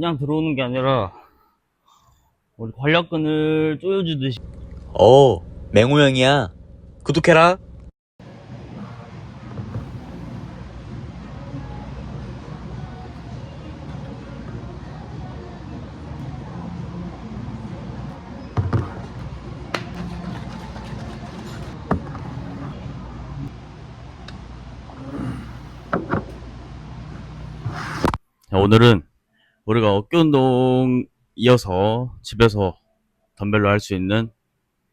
그냥 들어오는 게 아니라 우리 관략근을 조여주듯이 오, 맹호 형이야. 구독해라. 자, 오늘은 우리가 어깨 운동 이어서 집에서 덤벨로 할 수 있는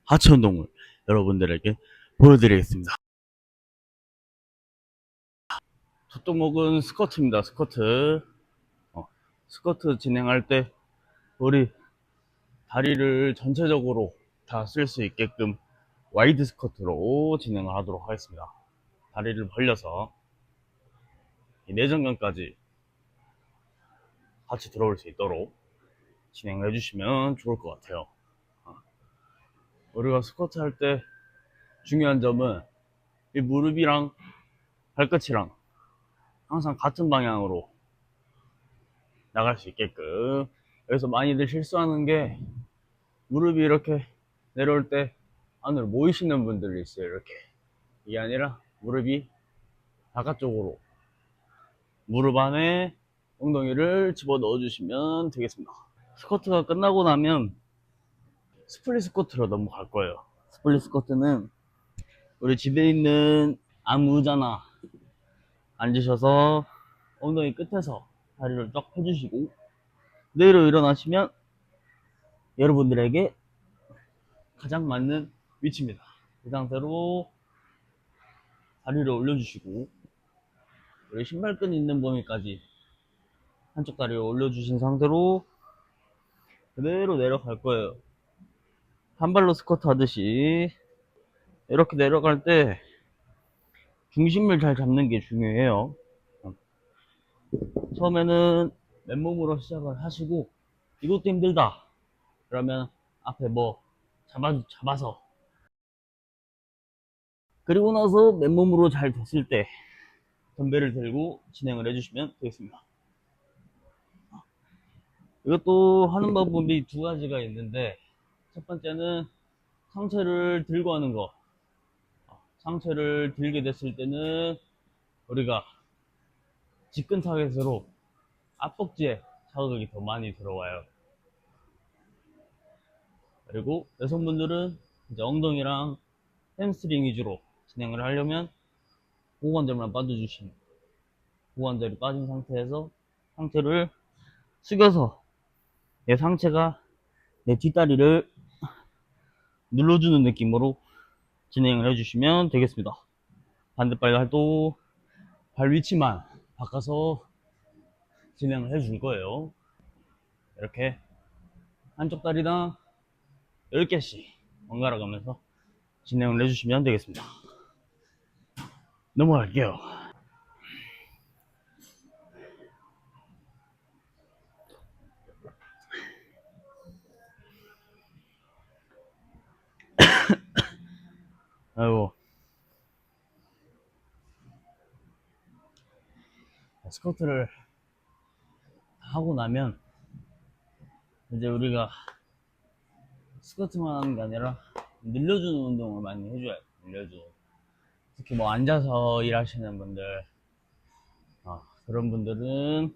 하체 운동을 여러분들에게 보여드리겠습니다. 첫 종목은 스쿼트입니다. 스쿼트. 어, 스쿼트 진행할 때 우리 다리를 전체적으로 다 쓸 수 있게끔 와이드 스쿼트로 진행을 하도록 하겠습니다. 다리를 벌려서 이 내전근까지 같이 들어올 수 있도록 진행을 해주시면 좋을 것 같아요. 어. 우리가 스쿼트 할 때 중요한 점은 이 무릎이랑 발끝이랑 항상 같은 방향으로 나갈 수 있게끔 여기서 많이들 실수하는 게 무릎이 이렇게 내려올 때 안으로 모이시는 분들이 있어요 이렇게 이게 아니라 무릎이 바깥쪽으로 무릎 안에 엉덩이를 집어 넣어 주시면 되겠습니다. 스쿼트가 끝나고 나면 스플릿 스쿼트로 넘어갈 거예요. 스플릿 스쿼트는 우리 집에 있는 아무 의자나 앉으셔서 엉덩이 끝에서 다리를 쫙 펴주시고 그대로 일어나시면 여러분들에게 가장 맞는 위치입니다. 이 상태로 다리를 올려주시고 우리 신발끈 있는 범위까지 한쪽 다리를 올려주신 상태로 그대로 내려갈 거예요. 한 발로 스쿼트 하듯이 이렇게 내려갈 때 중심을 잘 잡는 게 중요해요. 처음에는 맨몸으로 시작을 하시고 이것도 힘들다. 그러면 앞에 뭐 잡아, 잡아서 그리고 나서 맨몸으로 잘 됐을 때 덤벨을 들고 진행을 해주시면 되겠습니다. 이것도 하는 방법이 두 가지가 있는데 첫 번째는 상체를 들고 하는 거. 상체를 들게 됐을 때는 우리가 직근 타겟으로 앞벅지에 자극이 더 많이 들어와요. 그리고 여성분들은 이제 엉덩이랑 햄스트링 위주로 진행을 하려면 고관절만 빠져주시면 고관절이 빠진 상태에서 상체를 숙여서 내 상체가 내 뒷다리를 눌러주는 느낌으로 진행을 해주시면 되겠습니다. 반대발도 발 위치만 바꿔서 진행을 해줄 거예요. 이렇게 한쪽 다리당 10개씩 번갈아 가면서 진행을 해주시면 되겠습니다. 넘어갈게요. 아이고. 스쿼트를 하고 나면 이제 우리가 스쿼트만 하는 게 아니라 늘려주는 운동을 많이 해줘야 돼. 늘려주는. 특히 뭐 앉아서 일하시는 분들, 어, 그런 분들은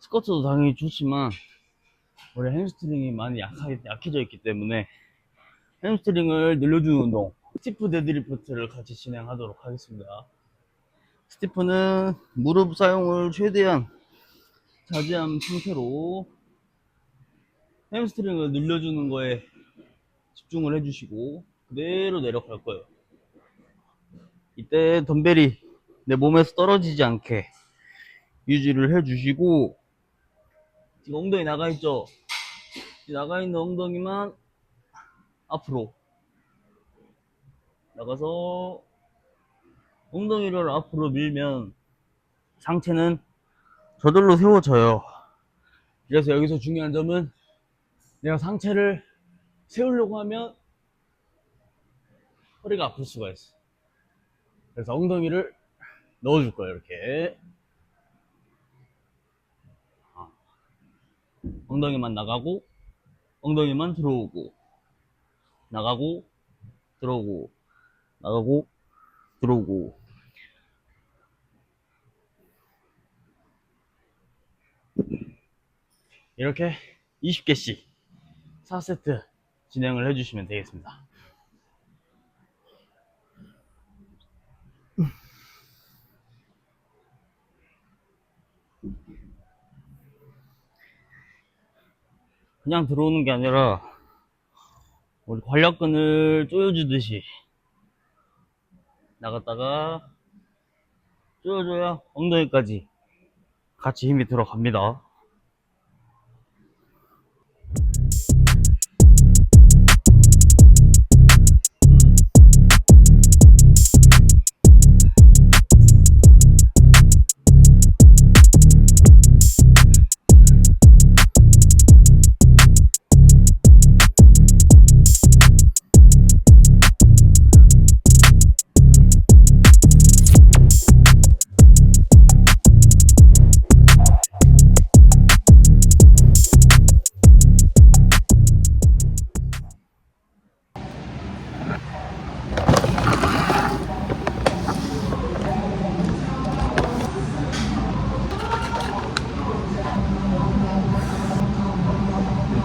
스쿼트도 당연히 좋지만 우리 햄스트링이 많이 약하게, 약해져 있기 때문에 햄스트링을 늘려주는 운동, 스티프 데드리프트를 같이 진행하도록 하겠습니다. 스티프는 무릎 사용을 최대한 자제한 상태로 햄스트링을 늘려주는 거에 집중을 해주시고 그대로 내려갈 거예요. 이때 덤벨이 내 몸에서 떨어지지 않게 유지를 해주시고 지금 엉덩이 나가 있죠? 이 나가 있는 엉덩이만 앞으로 나가서 엉덩이를 앞으로 밀면 상체는 저절로 세워져요. 그래서 여기서 중요한 점은 내가 상체를 세우려고 하면 허리가 아플 수가 있어. 그래서 엉덩이를 넣어줄 거예요, 이렇게. 아. 엉덩이만 나가고 엉덩이만 들어오고 나가고 들어오고 나가고 들어오고 이렇게 20개씩 4세트 진행을 해주시면 되겠습니다. 그냥 들어오는 게 아니라 우리 관략근을 조여주듯이 나갔다가 조여줘야 엉덩이까지 같이 힘이 들어갑니다.